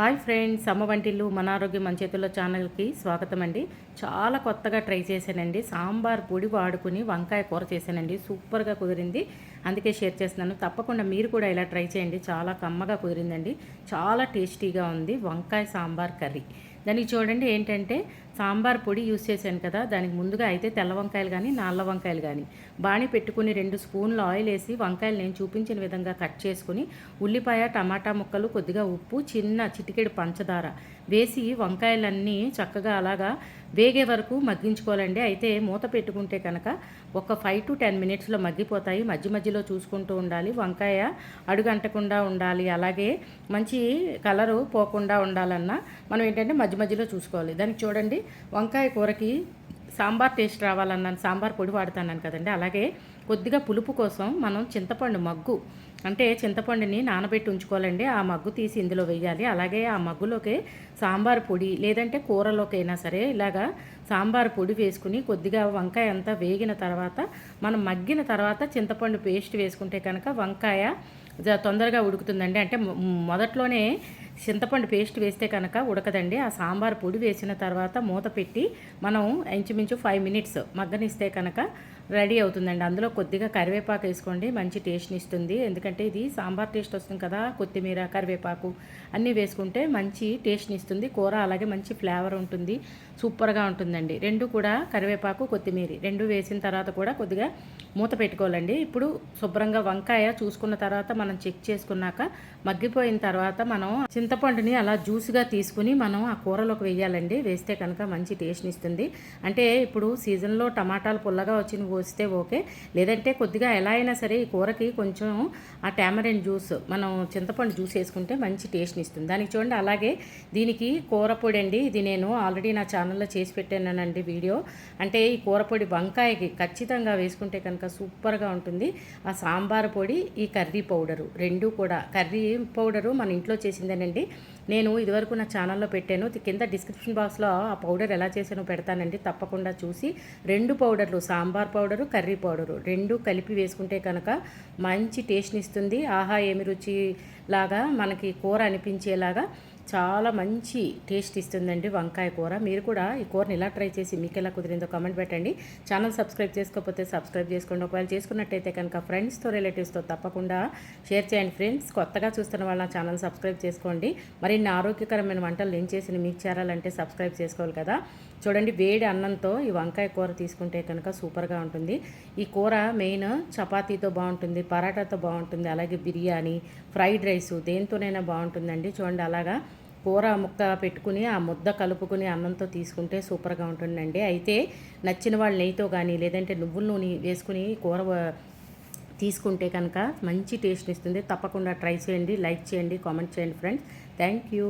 Hi friends అమ్మ వంటిల్లు మన ఆరోగ్యం మన చేతుల్లో ఛానల్కి స్వాగతం అండి చాలా కొత్తగా ట్రై చేశానండి. సాంబార్ పొడి వాడుకుని వంకాయ కూర చేశానండి. సూపర్గా కుదిరింది. అందుకే షేర్ చేస్తున్నాను. తప్పకుండా మీరు కూడా ఇలా ట్రై చేయండి. చాలా కమ్మగా కుదిరిందండి. చాలా టేస్టీగా ఉంది వంకాయ సాంబార్ కర్రీ. దానికి చూడండి ఏంటంటే సాంబార్ పొడి యూస్ చేశాను కదా దానికి ముందుగా అయితే తెల్ల వంకాయలు కానీ నల్ల వంకాయలు కానీ బాణి పెట్టుకుని రెండు స్పూన్లు ఆయిల్ వేసి వంకాయలు నేను చూపించిన విధంగా కట్ చేసుకుని ఉల్లిపాయ టమాటా ముక్కలు కొద్దిగా ఉప్పు చిన్న చిటికెడు పంచదార వేసి వంకాయలన్నీ చక్కగా అలాగా వేగే వరకు మగ్గించుకోవాలండి. అయితే మూత పెట్టుకుంటే కనుక ఒక ఫైవ్ టు టెన్ మినిట్స్లో మగ్గిపోతాయి. మధ్య మధ్యలో చూసుకుంటూ ఉండాలి. వంకాయ అడుగంటకుండా ఉండాలి. అలాగే మంచి కలరు పోకుండా ఉండాలన్నా మనం ఏంటంటే మధ్య మధ్యలో చూసుకోవాలి. దానికి చూడండి. వంకాయ కూరకి సాంబార్ టేస్ట్ రావాలన్నాను. సాంబార్ పొడి వాడుతున్నాను కదండి. అలాగే కొద్దిగా పులుపు కోసం మనం చింతపండు మగ్గు అంటే చింతపండుని నానబెట్టి ఉంచుకోవాలండి. ఆ మగ్గు తీసి ఇందులో వేయాలి. అలాగే ఆ మగ్గులోకి సాంబార్ పొడి లేదంటే కూరలోకైనా సరే ఇలాగా సాంబార్ పొడి వేసుకుని కొద్దిగా వంకాయ అంతా వేగిన తర్వాత మనం మగ్గిన తర్వాత చింతపండు పేస్ట్ వేసుకుంటే కనుక వంకాయ తొందరగా ఉడుకుతుందండి. అంటే మొదట్లోనే చింతపండు పేస్ట్ వేస్తే కనుక ఉడకదండి. ఆ సాంబార్ పొడి వేసిన తర్వాత మూత పెట్టి మనం ఇంచుమించు ఫైవ్ మినిట్స్ మగ్గనిస్తే కనుక రెడీ అవుతుందండి. అందులో కొద్దిగా కరివేపాకు వేసుకోండి. మంచి టేస్ట్ని ఇస్తుంది. ఎందుకంటే ఇది సాంబార్ టేస్ట్ వస్తుంది కదా కొత్తిమీర కరివేపాకు అన్నీ వేసుకుంటే మంచి టేస్ట్ని ఇస్తుంది. కూర అలాగే మంచి ఫ్లేవర్ ఉంటుంది. సూపర్గా ఉంటుందండి. రెండు కూడా కరివేపాకు కొత్తిమీర రెండు వేసిన తర్వాత కూడా కొద్దిగా మూత పెట్టుకోవాలండి. ఇప్పుడు శుభ్రంగా వంకాయ చూసుకున్న తర్వాత మనం చెక్ చేసుకున్నాక మగ్గిపోయిన తర్వాత మనం చింతపండుని అలా జ్యూస్గా తీసుకుని మనం ఆ కూరలోకి వేయాలండి. వేస్తే కనుక మంచి టేస్ట్ని ఇస్తుంది. అంటే ఇప్పుడు సీజన్లో టమాటాలు పుల్లగా వచ్చిన పోస్తే ఓకే. లేదంటే కొద్దిగా ఎలా అయినా సరే ఈ కూరకి కొంచెం ఆ టామరిన్ జ్యూస్ మనం చింతపండు జ్యూస్ వేసుకుంటే మంచి టేస్ట్ని ఇస్తుంది. దానికి చూడండి అలాగే దీనికి కూర పొడి అండి. ఇది నేను ఆల్రెడీ నా ఛానల్లో చేసి పెట్టానండి వీడియో. అంటే ఈ కూర పొడి వంకాయకి ఖచ్చితంగా వేసుకుంటే కనుక సూపర్గా ఉంటుంది. ఆ సాంబార్ పొడి ఈ కర్రీ పౌడరు రెండు కూడా. కర్రీ పౌడరు మన ఇంట్లో చేసిందేనండి. నేను ఇదివరకు నా ఛానల్లో పెట్టాను. కింద డిస్క్రిప్షన్ బాక్స్లో ఆ పౌడర్ ఎలా చేసానో పెడతానండి. తప్పకుండా చూసి రెండు పౌడర్లు సాంబార్ పౌడరు కర్రీ పౌడరు రెండు కలిపి వేసుకుంటే కనుక మంచి టేస్ట్ని ఇస్తుంది. ఆహా ఏమి రుచి లాగా మనకి కూర అనిపించేలాగా చాలా మంచి టేస్ట్ ఇస్తుందండి వంకాయ కూర. మీరు కూడా ఈ కూరని ఎలా ట్రై చేసి మీకు ఎలా కుదిరిందో కమెంట్ పెట్టండి. ఛానల్ సబ్స్క్రైబ్ చేసుకోకపోతే సబ్స్క్రైబ్ చేసుకోండి. ఒకవేళ చేసుకున్నట్టయితే కనుక ఫ్రెండ్స్తో రిలేటివ్స్తో తప్పకుండా షేర్ చేయండి. ఫ్రెండ్స్ కొత్తగా చూస్తున్న వాళ్ళ ఛానల్ సబ్స్క్రైబ్ చేసుకోండి. మరిన్ని ఆరోగ్యకరమైన వంటలు నేను చేసిన మీకు చేరాలంటే సబ్స్క్రైబ్ చేసుకోవాలి కదా. చూడండి వేడి అన్నంతో ఈ వంకాయ కూర తీసుకుంటే కనుక సూపర్గా ఉంటుంది. ఈ కూర మెయిన్ చపాతీతో బాగుంటుంది పరాటాతో బాగుంటుంది. అలాగే బిర్యానీ ఫ్రైడ్ రైస్ దేంతోనైనా బాగుంటుందండి. చూడండి అలాగా కూర ముక్క పెట్టుకుని ఆ ముద్ద కలుపుకుని అన్నంతో తీసుకుంటే సూపర్గా ఉంటుందండి. అయితే నచ్చిన వాళ్ళు నెయ్యితో కానీ లేదంటే నువ్వుల నూనె వేసుకుని కూర తీసుకుంటే కనుక మంచి టేస్ట్ ఇస్తుంది తప్పకుండా ట్రై చేయండి లైక్ చేయండి కామెంట్ చేయండి ఫ్రెండ్స్. Thank you.